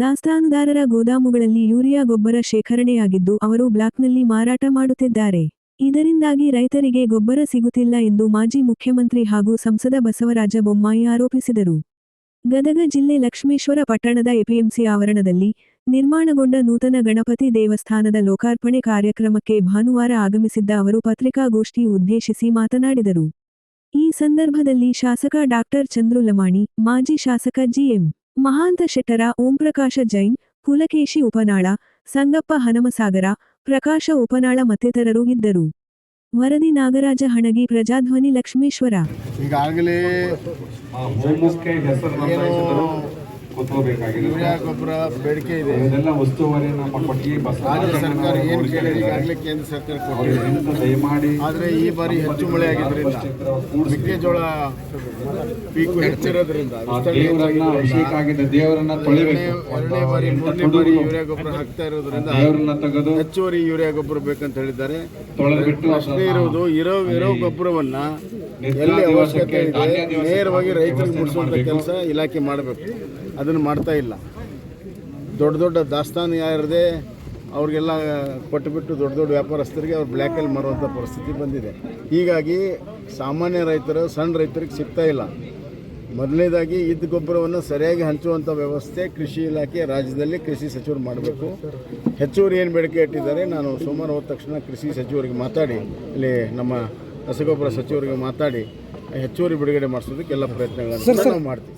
ದಾಸ್ತಾನುದಾರರ ಗೋದಾಮುಗಳಲ್ಲಿ urea ಗೊಬ್ಬರ ಶೇಖರಣೆಯಾಗಿದ್ದು, ಅವರು ಬ್ಲಾಕ್ನಲ್ಲಿ ಮಾರಾಟ ಮಾಡುತ್ತಿದ್ದಾರೆ. ಇದರಿಂದಾಗಿ ರೈತರಿಗೆ ಗೊಬ್ಬರ ಸಿಗುತ್ತಿಲ್ಲ ಎಂದು ಮಾಜಿ ಮುಖ್ಯಮಂತ್ರಿ ಹಾಗೂ ಸಂಸದ ಬಸವರಾಜ ಬೊಮ್ಮಾಯಿ ಆರೋಪಿಸಿದರು. ಗದಗ ಜಿಲ್ಲೆ ಲಕ್ಷ್ಮೇಶ್ವರ ಪಟ್ಟಣದ ಎಪಿಎಂಸಿ ಆವರಣದಲ್ಲಿ ನಿರ್ಮಾಣಗೊಂಡ ನೂತನ ಗಣಪತಿ ದೇವಸ್ಥಾನದ ಲೋಕಾರ್ಪಣೆ ಕಾರ್ಯಕ್ರಮಕ್ಕೆ ಭಾನುವಾರ ಆಗಮಿಸಿದ್ದ ಅವರು ಪತ್ರಿಕಾಗೋಷ್ಠಿ ಉದ್ದೇಶಿಸಿ ಮಾತನಾಡಿದರು. ಈ ಸಂದರ್ಭದಲ್ಲಿ ಶಾಸಕ ಡಾಕ್ಟರ್ ಚಂದ್ರು ಲಮಾಣಿ ಮಾಜಿ ಶಾಸಕ ಜಿಎಂ. ಮಹಾಂತ ಶೆಟ್ಟರ ಓಂಪ್ರಕಾಶ ಜೈನ್ ಪುಲಕೇಶಿ ಉಪನಾಳ ಸಂಗಪ್ಪ ಹನಮಸಾಗರ ಪ್ರಕಾಶ ಉಪನಾಳ ಮತ್ತಿತರರು ಇದ್ದರು. ವರದಿ ನಾಗರಾಜ ಹಣಗಿ ಪ್ರಜಾಧ್ವನಿ ಲಕ್ಷ್ಮೇಶ್ವರ. ಈಗಾಗಲೇ ಹೋಮಕ್ಕೆ ಹೆಸರು ಕೂತ್ಕೋಬೇಕಾಗಿದೆ ಯೂರಿಯಾ ಗೊಬ್ಬರ ಬೇಡಿಕೆ ಇದೆ. ಇದೆಲ್ಲ ಉಸ್ತುವಾರಿ ನಮ್ಮ ಕೊಟ್ಟಿ ರಾಜ್ಯ ಸರ್ಕಾರ ಏನು ಕೇಳಿದೆ? ಈಗಾಗಲೇ ಕೇಂದ್ರ ಸರ್ಕಾರ ಕೊಟ್ಟಿದೆ. ದಯಮಾಡಿ ಆದರೆ ಈ ಬಾರಿ ಹೆಚ್ಚು ಮಳೆ ಆಗಿದ್ದರಿಂದ ಮೆಕ್ಕೆಜೋಳ ಪೀಕು ಹೆಚ್ಚಿರೋದ್ರಿಂದ ಅಭಿಷೇಕ ಆಗಿದೆ ದೇವರನ್ನ ತೊಳಿಬೇಕು. ಎರಡನೇ ಬಾರಿ ಮೂರನೇ ಬಾರಿ ಯೂರಿಯಾ ಗೊಬ್ಬರ ಹಾಕ್ತಾ ಇರೋದ್ರಿಂದ ದೇವರನ್ನ ತೆಗೆದು ಹೆಚ್ಚುವರಿ ಯೂರಿಯಾ ಗೊಬ್ಬರ ಬೇಕಂತ ಹೇಳಿದ್ದಾರೆ. ತೊಳೆದ್ಬಿಟ್ಟು ಅಷ್ಟೇ ಇರೋದು ಇರೋ ಇರೋ ಗೊಬ್ಬರವನ್ನ ಎಲ್ಲಿ ಅವಶ್ಯಕತೆ ಇದೆ ನೇರವಾಗಿ ರೈತರಿಗೆ ಮುಡಿಸುವಂಥ ಕೆಲಸ ಇಲಾಖೆ ಮಾಡಬೇಕು. ಅದನ್ನು ಮಾಡ್ತಾ ಇಲ್ಲ. ದೊಡ್ಡ ದೊಡ್ಡ ದಾಸ್ತಾನು ಯಾರದೆ ಅವ್ರಿಗೆಲ್ಲ ಕೊಟ್ಟುಬಿಟ್ಟು ದೊಡ್ಡ ದೊಡ್ಡ ವ್ಯಾಪಾರಸ್ಥರಿಗೆ ಅವ್ರು ಬ್ಲ್ಯಾಕಲ್ಲಿ ಮಾರುವಂಥ ಪರಿಸ್ಥಿತಿ ಬಂದಿದೆ. ಹೀಗಾಗಿ ಸಾಮಾನ್ಯ ರೈತರು ಸಣ್ಣ ರೈತರಿಗೆ ಸಿಗ್ತಾ ಇಲ್ಲ. ಮೊದಲನೇದಾಗಿ ಇದ್ದ ಗೊಬ್ಬರವನ್ನು ಸರಿಯಾಗಿ ಹಂಚುವಂಥ ವ್ಯವಸ್ಥೆ ಕೃಷಿ ಇಲಾಖೆ ರಾಜ್ಯದಲ್ಲಿ ಕೃಷಿ ಸಚಿವರು ಮಾಡಬೇಕು. ಹೆಚ್ಚುವರಿ ಏನು ಬೇಡಿಕೆ ಇಟ್ಟಿದ್ದಾರೆ ನಾನು ಸೋಮವಾರ ಹೋದ ತಕ್ಷಣ ಕೃಷಿ ಸಚಿವರಿಗೆ ಮಾತಾಡಿ ಇಲ್ಲಿ ನಮ್ಮ ರಸಗೊಬ್ಬರ ಸಚಿವರಿಗೆ ಮಾತಾಡಿ ಹೆಚ್ಚುವರಿ ಬಿಡುಗಡೆ ಮಾಡಿಸೋದಕ್ಕೆ ಎಲ್ಲ ಪ್ರಯತ್ನಗಳನ್ನು ನಾವು ಮಾಡ್ತೀವಿ.